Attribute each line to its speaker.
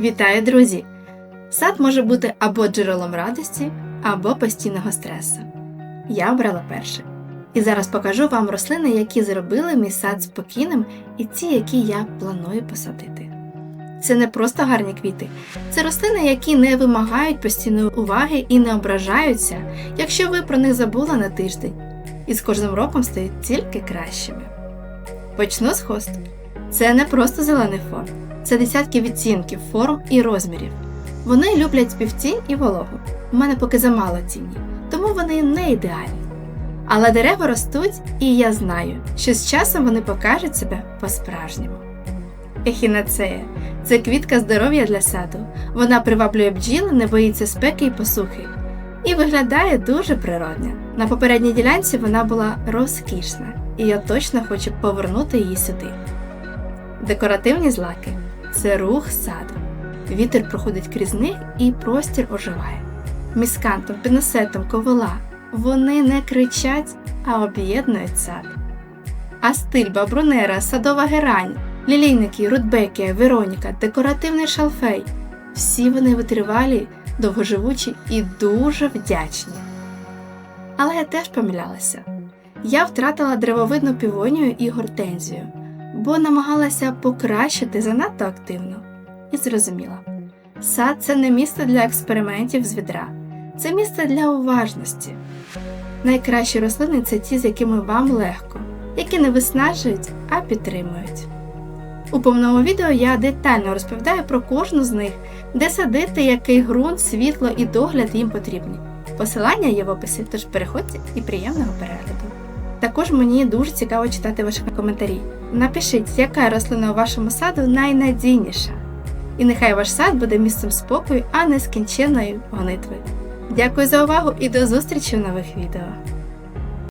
Speaker 1: Вітаю, друзі! Сад може бути або джерелом радості, або постійного стресу. Я обрала перше. І зараз покажу вам рослини, які зробили мій сад спокійним, і ті, які я планую посадити. Це не просто гарні квіти, це рослини, які не вимагають постійної уваги і не ображаються, якщо ви про них забули на тиждень, і з кожним роком стають тільки кращими. Почну з хосту. Це не просто зелений фон, це десятки відтінків, форм і розмірів. Вони люблять співтінь і вологу. У мене поки замало тіні, тому вони не ідеальні. Але дерева ростуть, і я знаю, що з часом вони покажуть себе по-справжньому. Ехінацея це квітка здоров'я для саду. Вона приваблює бджіл, не боїться спеки і посухи. І виглядає дуже природно. На попередній ділянці вона була розкішна, і я точно хочу повернути її сюди. Декоративні злаки це рух саду. Вітер проходить крізь них і простір оживає. Міскантом, піносетом, ковила вони не кричать, а об'єднують сад. Астильба, брунера, садова герань, лілійники, рудбекія, Вероніка, декоративний шалфей всі вони витривалі, довгоживучі і дуже вдячні. Але я теж помилялася. Я втратила древовидну півонію і гортензію, бо намагалася покращити занадто активно і зрозуміла. Сад це не місце для експериментів з відра, це місце для уважності. Найкращі рослини це ті, з якими вам легко, які не виснажують, а підтримують. У повному відео я детально розповідаю про кожну з них, де садити, який ґрунт, світло і догляд їм потрібні. Посилання є в описі, тож переходьте і приємного перегляду. Також мені дуже цікаво читати ваші коментарі. Напишіть, яка рослина у вашому саду найнадійніша. І нехай ваш сад буде місцем спокою, а не скінченної гонитви. Дякую за увагу і до зустрічі в нових відео!